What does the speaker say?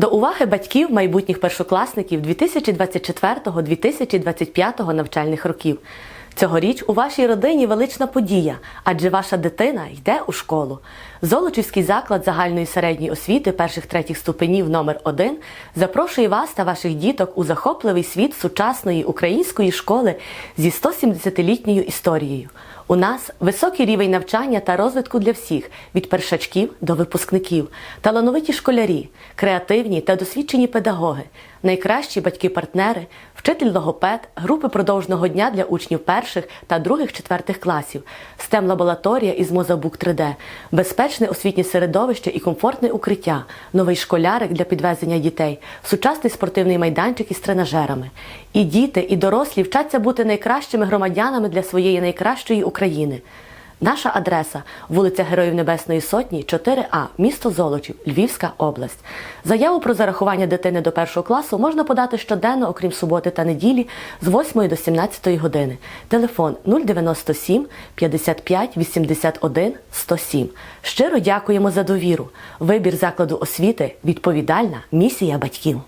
До уваги батьків майбутніх першокласників 2024-2025 навчальних років. Цьогоріч у вашій родині велична подія, адже ваша дитина йде у школу. Золочівський заклад загальної середньої освіти перших третіх ступенів номер 1 запрошує вас та ваших діток у захопливий світ сучасної української школи зі 170-літньою історією. У нас високий рівень навчання та розвитку для всіх від першачків до випускників, талановиті школярі, креативні та досвідчені педагоги, найкращі батьки-партнери, вчитель логопед, групи продовжного дня для учнів перших та других четвертих класів, stem лабораторія із мозабук 3D, безпечне освітнє середовище і комфортне укриття, новий школярик для підвезення дітей, сучасний спортивний майданчик із тренажерами. І діти, і дорослі вчаться бути найкращими громадянами для своєї найкращої України. Наша адреса вулиця Героїв Небесної Сотні, 4А, місто Золочів, Львівська область. Заяву про зарахування дитини до першого класу можна подати щоденно, окрім суботи та неділі, з 8 до 17 години. Телефон 097 55 81 107. Щиро дякуємо за довіру. Вибір закладу освіти відповідальна місія батьків.